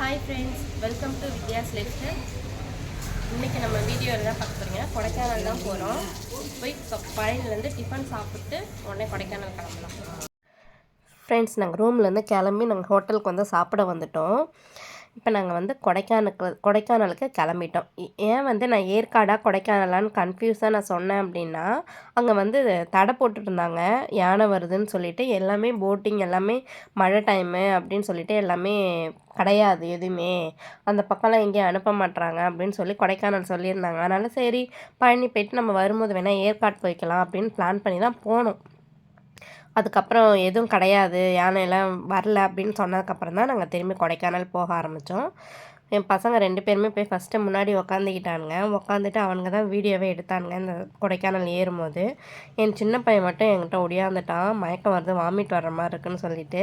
Hi friends welcome to Vidya's life இன்றைக்கி நம்ம வீடியோவில் தான் பார்க்க போகிறீங்க கொடைக்கானல் தான் போகிறோம் போய் பழனிலேருந்து டிஃபன் சாப்பிட்டு உடனே கொடைக்கானல் கிளம்பலாம். ஃப்ரெண்ட்ஸ் நாங்கள் ரூம்லேருந்து கிளம்பி நாங்கள் ஹோட்டலுக்கு வந்து சாப்பிட வந்துட்டோம். இப்போ நாங்கள் வந்து கொடைக்கானலுக்கு கொடைக்கானலுக்கு கிளம்பிட்டோம். ஏன் வந்து நான் ஏற்காடா கொடைக்கானலான்னு கன்ஃபியூஸாக நான் சொன்னேன் அப்படின்னா அங்கே வந்து தடை போட்டுட்ருந்தாங்க யானை வருதுன்னு சொல்லிட்டு எல்லாமே போட்டிங் எல்லாமே மழை டைமு அப்படின்னு சொல்லிட்டு எல்லாமே கிடையாது எதுவுமே. அந்த பக்கம்லாம் எங்கேயும் அனுப்ப மாட்டுறாங்க அப்படின்னு சொல்லி கொடைக்கானல் சொல்லியிருந்தாங்க. அதனால சரி பழனி போயிட்டு நம்ம வரும்போது வேணால் ஏற்காடு போய்க்கலாம் அப்படின்னு பிளான் பண்ணி தான் போனோம். அதுக்கப்புறம் எதுவும் கிடையாது. யானையெல்லாம் வரல அப்படின்னு சொன்னதுக்கப்புறம் தான் நாங்கள் திரும்பி கொடைக்கானல் போக ஆரம்பித்தோம் என் பசங்க ரெண்டு பேருமே போய் ஃபஸ்ட்டு முன்னாடி உக்காந்துக்கிட்டானுங்க. உக்காந்துட்டு அவனுங்க தான் வீடியோவே எடுத்தானுங்க இந்த கொடைக்கானல் ஏறும்போது. என் சின்ன பையன் மட்டும் என்கிட்ட ஒடியாந்துட்டான். மயக்கம் வருது வாமிட் வர்ற மாதிரி இருக்குன்னு சொல்லிட்டு.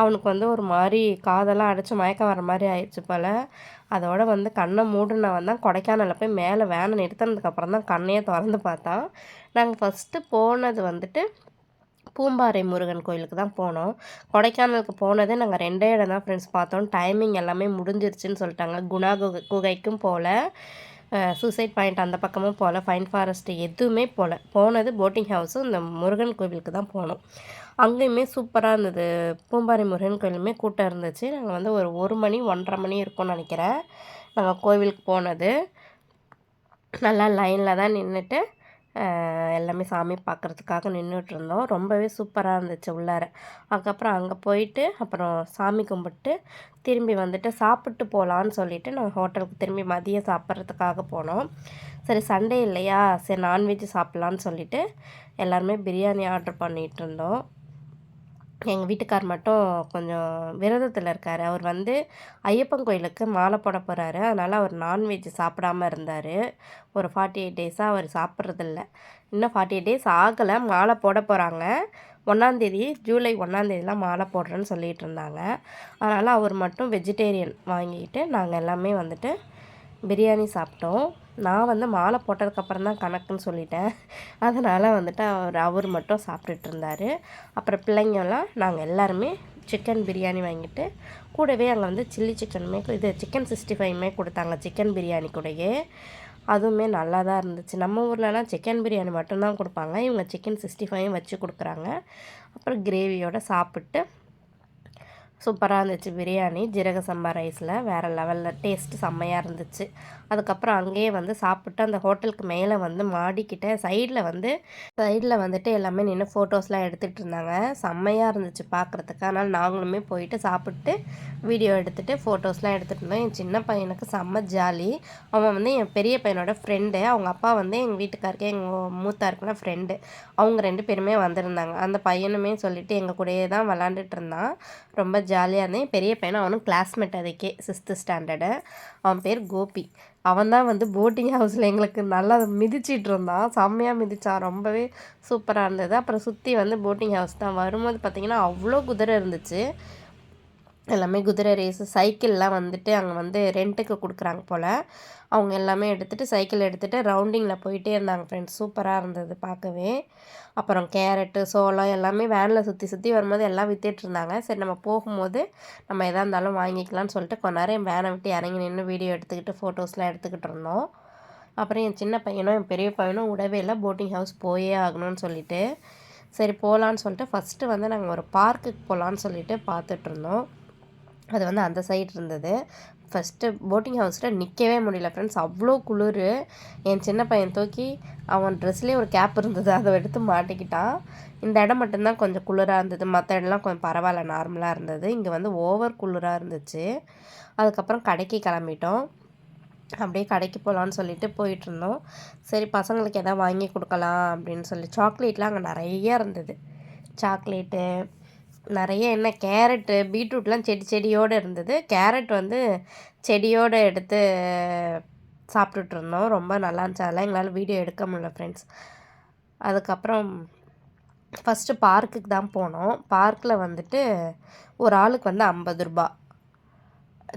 அவனுக்கு வந்து ஒரு மாதிரி காதெல்லாம் அடைச்சி மயக்கம் வர மாதிரி ஆயிடுச்சு போல். அதோட வந்து கண்ணை மூடினவன் தான் கொடைக்கானலில் போய் மேலே வேனை நிறுத்தினதுக்கப்புறம் தான் கண்ணையே திறந்து பார்த்தான். நாங்கள் ஃபஸ்ட்டு போனது வந்துட்டு பூம்பாறை முருகன் கோயிலுக்கு தான் போனோம். கொடைக்கானலுக்கு போனதே நாங்கள் ரெண்டே இடம் தான் ஃப்ரெண்ட்ஸ் பார்த்தோம். டைமிங் எல்லாமே முடிஞ்சிருச்சுன்னு சொல்லிட்டாங்க. குணா குகை குகைக்கும் போகல சூசைட் பாயிண்ட் அந்த பக்கமும் போகல ஃபைன் ஃபாரஸ்ட் எதுவுமே போகல போனது போட்டிங் ஹவுஸும் இந்த முருகன் கோவிலுக்கு தான் போனோம். அங்கேயுமே சூப்பராக இருந்தது. பூம்பாறை முருகன் கோயிலுமே கூட்டம் இருந்துச்சு. நாங்கள் வந்து ஒரு ஒரு மணி ஒன்றரை மணி இருக்கும்னு நினைக்கிறேன். நாங்கள் கோவிலுக்கு போனது. நல்லா லைனில் தான் நின்றுட்டு எல்லாமே சாமி பார்க்குறதுக்காக நின்றுட்டு இருந்தோம் ரொம்பவே சூப்பராக இருந்துச்சு உள்ளார. அதுக்கப்புறம் அங்கே போயிட்டு அப்புறம் சாமி கும்பிட்டு திரும்பி வந்துட்டு சாப்பிட்டு போகலான்னு சொல்லிட்டு நாங்கள் ஹோட்டலுக்கு திரும்பி மதியம் சாப்பிட்றதுக்காக போனோம். சரி சண்டே இல்லையா? சரி நான்வெஜ் சாப்பிட்லான்னு சொல்லிட்டு எல்லாருமே பிரியாணி ஆர்டர் பண்ணிகிட்டு இருந்தோம் எங்கள் வீட்டுக்கார் மட்டும் கொஞ்சம் விரதத்தில் இருக்கார். அவர் வந்து ஐயப்பன் கோயிலுக்கு மாலை போட போகிறாரு அதனால் அவர் நான்வெஜ் சாப்பிடாம இருந்தார். ஒரு ஃபார்ட்டி எயிட் டேஸாக அவர் சாப்பிட்றதில்ல. இன்னும் ஃபார்ட்டி எயிட் டேஸ் ஆகலை. மாலை போட போகிறாங்க ஒன்றாந்தேதி ஜூலை ஒன்றாந்தேதிலாம் மாலை போடுறேன்னு சொல்லிகிட்டு இருந்தாங்க. அதனால் அவர் மட்டும் வெஜிடேரியன் வாங்கிக்கிட்டு நாங்கள் எல்லாமே வந்துட்டு பிரியாணி சாப்பிட்டோம். நான் வந்து மாலை போட்டதுக்கப்புறம் தான் கணக்குன்னு சொல்லிட்டேன். அதனால் வந்துட்டு அவர் அவர் மட்டும் சாப்பிட்டுட்டு இருந்தார். அப்புறம் பிள்ளைங்கெல்லாம் நாங்கள் எல்லாருமே சிக்கன் பிரியாணி வாங்கிட்டு கூடவே அங்கே வந்து சில்லி சிக்கனுமே இது சிக்கன் சிக்ஸ்டி ஃபைவ்மே கொடுத்தாங்க சிக்கன் பிரியாணி கூடயே. அதுவுமே நல்லா தான் இருந்துச்சு. நம்ம ஊர்லலாம் சிக்கன் பிரியாணி மட்டும்தான் கொடுப்பாங்க. இவங்க சிக்கன் சிக்ஸ்டி ஃபைவும் வச்சு கொடுக்குறாங்க. அப்புறம் கிரேவியோட சாப்பிட்டு சூப்பராக இருந்துச்சு. பிரியாணி ஜீரக சம்பா ரைஸில் வேறு லெவலில் டேஸ்ட்டு செம்மையாக இருந்துச்சு. அதுக்கப்புறம் அங்கேயே வந்து சாப்பிட்டு அந்த ஹோட்டலுக்கு மேலே வந்து மாடிக்கிட்ட சைடில் வந்து சைடில் வந்துட்டு எல்லாமே நின்று ஃபோட்டோஸ்லாம் எடுத்துகிட்டு இருந்தாங்க. செம்மையாக இருந்துச்சு பார்க்குறதுக்கு. அதனால் நாங்களுமே போயிட்டு சாப்பிட்டு வீடியோ எடுத்துகிட்டு ஃபோட்டோஸ்லாம் எடுத்துகிட்டு இருந்தோம். என் சின்ன பையனுக்கு செம்ம ஜாலி. அவன் வந்து என் பெரிய பையனோட ஃப்ரெண்டு அவங்க அப்பா வந்து எங்கள் வீட்டுக்காருக்கே எங்கள் மூத்தாருக்குலாம் ஃப்ரெண்டு அவங்க ரெண்டு பேருமே வந்திருந்தாங்க. அந்த பையனுமே சொல்லிட்டு எங்கள் கூடயே தான் விளாண்டுட்டு இருந்தான். ரொம்ப ஜாலியாக இருந்தேன் பெரிய பையனும் அவனும் கிளாஸ்மேட் அதுக்கே சிக்ஸ்த்து ஸ்டாண்டர்டு அவன் பேர் கோபி. அவன் தான் வந்து போட்டிங் ஹவுஸில் எங்களுக்கு நல்லா மிதிச்சிட்டு இருந்தான். செம்மையாக மிதித்தான் ரொம்பவே சூப்பராக இருந்தது. அப்புறம் சுற்றி வந்து போட்டிங் ஹவுஸ் தான். வரும்போது பார்த்திங்கன்னா அவ்வளோ குதிரை இருந்துச்சு. எல்லாமே குதிரை ரேஸு சைக்கிள்லாம் வந்துட்டு அங்கே வந்து ரெண்ட்டுக்கு கொடுக்குறாங்க போல். அவங்க எல்லாமே எடுத்துகிட்டு சைக்கிள் எடுத்துகிட்டு ரவுண்டிங்கில் போயிட்டே இருந்தாங்க ஃப்ரெண்ட்ஸ் சூப்பராக இருந்தது பார்க்கவே. அப்புறம் கேரட்டு சோளம் எல்லாமே வேனில் சுற்றி சுற்றி வரும்போது எல்லாம் விற்றுட்ருந்தாங்க இருந்தாங்க. சரி நம்ம போகும்போது நம்ம எதாக இருந்தாலும் வாங்கிக்கலாம்னு சொல்லிட்டு கொஞ்ச நேரம் வேனை விட்டு இறங்கி நின்று வீடியோ எடுத்துக்கிட்டு ஃபோட்டோஸ்லாம் எடுத்துக்கிட்டு இருந்தோம். அப்புறம் என் சின்ன பையனும் என் பெரிய பையனும் விடவே இல்லை. போட்டிங் ஹவுஸ் போயே ஆகணும்னு சொல்லிட்டு. சரி போகலான்னு சொல்லிட்டு ஃபஸ்ட்டு வந்து நாங்கள் ஒரு பார்க்குக்கு போகலான்னு சொல்லிட்டு பார்த்துட்ருந்தோம் அது வந்து அந்த சைடு இருந்தது. ஃபஸ்ட்டு போட்டிங் ஹவுஸில் நிற்கவே முடியல ஃப்ரெண்ட்ஸ் அவ்வளோ குளிர். என் சின்ன பையன் தூக்கி அவன் ட்ரெஸ்லேயே ஒரு கேப் இருந்தது. அதை எடுத்து மாட்டிக்கிட்டான். இந்த இடம் மட்டும்தான் கொஞ்சம் குளிராக இருந்தது. மற்ற இடம்லாம் கொஞ்சம் பரவாயில்ல நார்மலாக இருந்தது. இங்கே வந்து ஓவர் குளிராக இருந்துச்சு. அதுக்கப்புறம் கடைக்கு கிளம்பிட்டோம். அப்படியே கடைக்கு போகலான்னு சொல்லிட்டு போயிட்டுருந்தோம் சரி பசங்களுக்கு எதாவது வாங்கி கொடுக்கலாம் அப்படின்னு சொல்லி. சாக்லேட்லாம் அங்கே நிறைய இருந்தது. சாக்லேட்டு நிறைய என்ன கேரட்டு பீட்ரூட்லாம் செடி செடியோடு இருந்தது. கேரட் வந்து செடியோடு எடுத்து சாப்பிட்டுட்டு இருந்தோம் ரொம்ப நல்லா இருந்துச்சு. அதெல்லாம் எங்களால் வீடியோ எடுக்க முடியல ஃப்ரெண்ட்ஸ் அதுக்கப்புறம் ஃபஸ்ட்டு பார்க்குக்கு தான் போனோம். பார்க்கில் வந்துட்டு ஒரு ஆளுக்கு வந்து ஐம்பது ரூபா.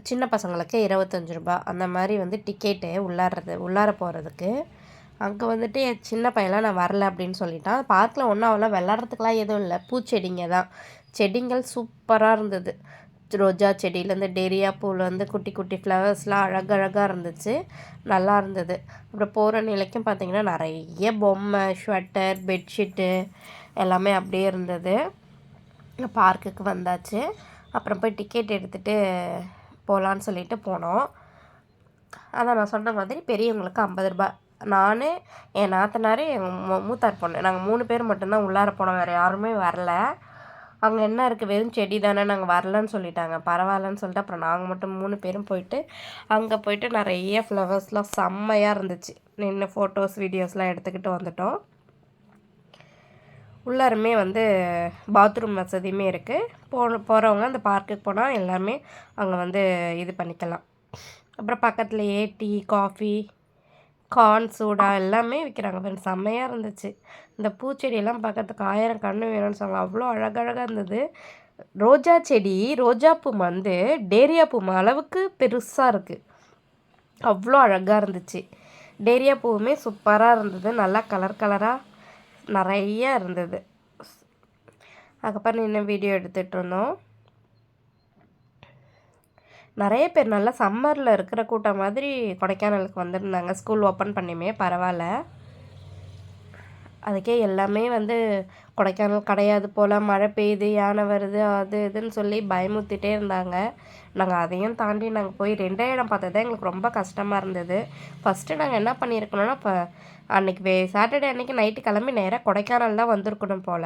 சின்ன பசங்களுக்கு இருபத்தஞ்சி ரூபா. அந்த மாதிரி வந்து டிக்கெட்டு உள்ளாடுறது உள்ளார போகிறதுக்கு அங்கே வந்துட்டு என் சின்ன பையன்லாம் நான் வரல அப்படின்னு சொல்லிட்டான். பார்க்கில் ஒன்றும் அவ்வளோ விளாட்றதுக்குலாம் எதுவும் இல்லை. பூச்செடிங்க தான். செடிங்கள் சூப்பராக இருந்தது. ரோஜா செடியிலேருந்து டேரியா பூவிலேருந்து குட்டி குட்டி ஃப்ளவர்ஸ்லாம் அழகழகாக இருந்துச்சு. நல்லா இருந்தது. அப்புறம் போகிற நிலைக்கும் பார்த்திங்கன்னா நிறைய பொம்மை ஸ்வெட்டர் பெட்ஷீட்டு எல்லாமே அப்படியே இருந்தது. பார்க்குக்கு வந்தாச்சு. அப்புறம் போய் டிக்கெட் எடுத்துகிட்டு போகலான்னு சொல்லிட்டு போனோம். அதான் நான் சொன்ன மாதிரி பெரியவங்களுக்கு ஐம்பது ரூபாய். நான் என் நாத்தனார் எங்கள் மூத்தார் பொண்ணு. நாங்கள் மூணு பேர் மட்டும்தான் உள்ளார போனோம். வேறு யாருமே வரல. அங்கே என்ன இருக்குது வெறும் செடி தானே நாங்கள் வரலன்னு சொல்லிட்டாங்க. பரவாயில்லன்னு சொல்லிட்டு அப்புறம் நாங்கள் மட்டும் மூணு பேரும் போயிட்டு அங்கே போயிட்டு நிறைய ஃப்ளவர்ஸ்லாம் செம்மையாக இருந்துச்சு. நின்று ஃபோட்டோஸ் வீடியோஸ்லாம் எடுத்துக்கிட்டு வந்துட்டோம். உள்ளாருமே வந்து பாத்ரூம் வசதியுமே இருக்குது போன போகிறவங்க அந்த பார்க்குக்கு போனால் எல்லாமே அங்கே வந்து இது பண்ணிக்கலாம். அப்புறம் பக்கத்துலேயே டீ காஃபி கார்ன் சூடா எல்லாமே விற்கிறாங்க ஃப்ரெண்ட்ஸ் செம்மையாக இருந்துச்சு. இந்த பூச்செடியெல்லாம் பார்க்கறதுக்கு ஆயிரம் கண்ணு வேணும்னு சொன்னாங்க. அவ்வளோ அழகழகாக இருந்தது. ரோஜா செடி ரோஜா பூ வந்து டேரியா பூ அளவுக்கு பெருசாக இருக்குது அவ்வளோ அழகாக இருந்துச்சு. டேரியா பூவுமே சூப்பராக இருந்தது. நல்லா கலர் கலராக நிறைய இருந்தது. அதுக்கப்புறம் நின்று வீடியோ எடுத்துகிட்டு இருந்தோம். நிறைய பேர் நல்லா சம்மரில் இருக்கிற கூட்டம் மாதிரி கொடைக்கானலுக்கு வந்திருந்தாங்க. ஸ்கூல் ஓப்பன் பண்ணியுமே பரவாயில்ல. அதுக்கே எல்லாமே வந்து கொடைக்கானல் கிடையாது போல். மழை பெய்யுது யானை வருது அது இதுன்னு சொல்லி பயமுறுத்திட்டே இருந்தாங்க. நாங்கள் அதையும் தாண்டி நாங்கள் போய் ரெண்டே இடம் பார்த்தது எங்களுக்கு ரொம்ப கஷ்டமாக இருந்தது. ஃபஸ்ட்டு நாங்கள் என்ன பண்ணியிருக்கணும்னா இப்போ அன்றைக்கி வே சாட்டர்டே அன்றைக்கி நைட்டு கிளம்பி நேராக கொடைக்கானல் தான் வந்திருக்கணும் போல்.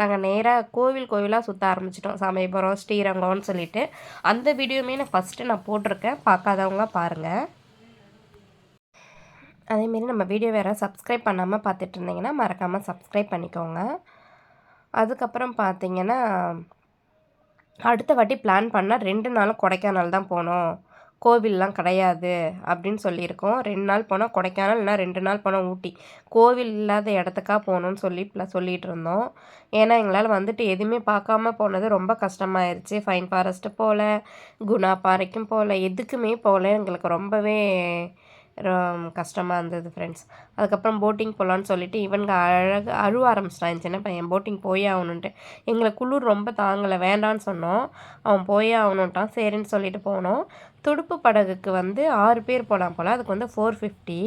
நாங்கள் நேராக கோவில் கோவிலாக சுற்ற ஆரம்பிச்சிட்டோம். சமயபுரம் ஸ்ரீரங்கம்னு சொல்லிட்டு. அந்த வீடியோவுமே நான் ஃபஸ்ட்டு நான் போட்டிருக்கேன். பார்க்காதவங்க பாருங்கள் அதேமாரி நம்ம வீடியோ வேறு சப்ஸ்கிரைப் பண்ணாமல் பார்த்துட்டு இருந்தீங்கன்னா மறக்காமல் சப்ஸ்கிரைப் பண்ணிக்கோங்க. அதுக்கப்புறம் பார்த்தீங்கன்னா அடுத்த வாட்டி பிளான் பண்ணால் ரெண்டு நாளும் கொடைக்கானல் தான் போகணும். கோவில்லாம் கிடையாது அப்படின்னு சொல்லியிருக்கோம். ரெண்டு நாள் போனால் கொடைக்கானல் இல்லைனா ரெண்டு நாள் போனால் ஊட்டி. கோவில் இல்லாத இடத்துக்காக போகணுன்னு சொல்லி சொல்லிகிட்டு இருந்தோம் ஏன்னா எங்களால் வந்துட்டு எதுவுமே பார்க்காம போனது ரொம்ப கஷ்டமாயிருச்சு. ஃபைன் ஃபாரஸ்ட்டு போகல குணா பாறைக்கும் போகல எதுக்குமே போகல. எங்களுக்கு ரொம்பவே கஷ்டமாக இருந்தது ஃப்ரெண்ட்ஸ் அதுக்கப்புறம் போட்டிங் போகலான்னு சொல்லிட்டு இவனுங்க அழகு அழுவ ஆரம்பிச்சிட்டான். சின்ன பையன் போட்டிங் போயே ஆகணுன்ட்டு எங்களை குளிர் ரொம்ப தாங்கலை வேண்டான்னு சொன்னோம். அவன் போயே ஆகணுன்ட்டான் சரின்னு சொல்லிட்டு போனோம். துடுப்பு படகுக்கு வந்து ஆறு பேர் போகலாம் போல். அதுக்கு வந்து ஃபோர் ஃபிஃப்டி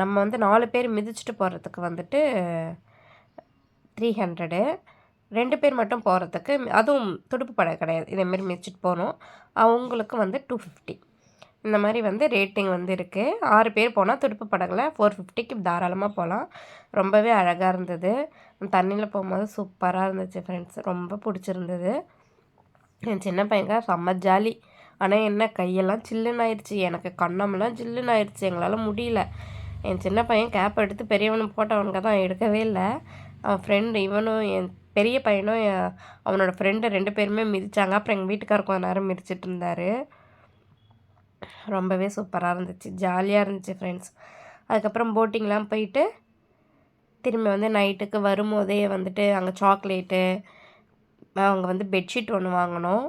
நம்ம வந்து நாலு பேர் மிதிச்சுட்டு போகிறதுக்கு வந்துட்டு த்ரீ ஹண்ட்ரடு ரெண்டு பேர் மட்டும் போகிறதுக்கு அதுவும் துடுப்பு படகு கிடையாது. இதேமாரி மிதிச்சுட்டு போகணும் அவங்களுக்கு வந்து டூ ஃபிஃப்டி இந்த மாதிரி வந்து ரேட்டிங் வந்து இருக்குது ஆறு பேர் போனால் துடுப்பு படகுல ஃபோர் ஃபிஃப்டிக்கு தாராளமாக போகலாம் ரொம்பவே அழகாக இருந்தது. தண்ணியில் போகும்போது சூப்பராக இருந்துச்சு ஃப்ரெண்ட்ஸ் ரொம்ப பிடிச்சிருந்தது. என் சின்ன பையங்க செம்ம ஜாலி. ஆனால் என்ன கையெல்லாம் சில்லுன்னு ஆயிடுச்சு எனக்கு கண்ணம்லாம் சில்லுன்னு ஆயிடுச்சு எங்களால் முடியல. என் சின்ன பையன் கேப் எடுத்து பெரியவனும் போட்டவனுக்கு தான் எடுக்கவே இல்லை. அவன் ஃப்ரெண்டு இவனும் என் பெரிய பையனும் அவனோட ஃப்ரெண்டு ரெண்டு பேருமே மிதித்தாங்க அப்புறம் எங்கள் வீட்டுக்காரர் கொஞ்ச நேரம் மிதிச்சிட்டு இருந்தார். ரொம்பவே சூப்பராக இருந்துச்சு. ஜாலியாக இருந்துச்சு ஃப்ரெண்ட்ஸ் அதுக்கப்புறம் போட்டிங்லாம் போயிட்டு திரும்பி வந்து நைட்டுக்கு வரும்போதே வந்துட்டு அங்கே சாக்லேட்டு அவங்க வந்து பெட்ஷீட் ஒன்று வாங்கினோம்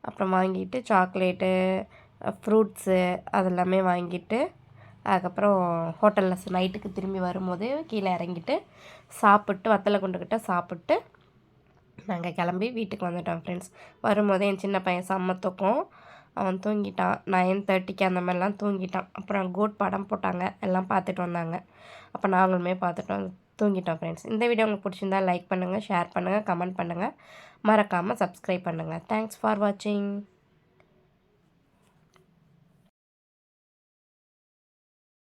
அப்புறம் வாங்கிட்டு சாக்லேட்டு ஃப்ரூட்ஸு அதெல்லாமே வாங்கிட்டு அதுக்கப்புறம் ஹோட்டலில் நைட்டுக்கு திரும்பி வரும்போது கீழே இறங்கிட்டு சாப்பிட்டு வத்தலை கொண்டுக்கிட்ட சாப்பிட்டு நாங்கள் கிளம்பி வீட்டுக்கு வந்துட்டோம் ஃப்ரெண்ட்ஸ் வரும்போதே என் சின்ன பையன் சம்மத்துக்கும் அவன் தூங்கிட்டான். நைன் தேர்ட்டிக்கு அந்த மாதிரிலாம் தூங்கிட்டான். அப்புறம் கோட் படம் போட்டாங்க. எல்லாம் பார்த்துட்டு வந்தாங்க. அப்போ நாங்களுமே பார்த்துட்டோம். தூங்கிட்டோம் ஃப்ரெண்ட்ஸ் இந்த வீடியோ உங்களுக்கு பிடிச்சிருந்தா லைக் பண்ணுங்கள் ஷேர் பண்ணுங்கள் கமெண்ட் பண்ணுங்கள் மறக்காமல் சப்ஸ்கிரைப் பண்ணுங்கள் தேங்க்ஸ் ஃபார் வாட்சிங்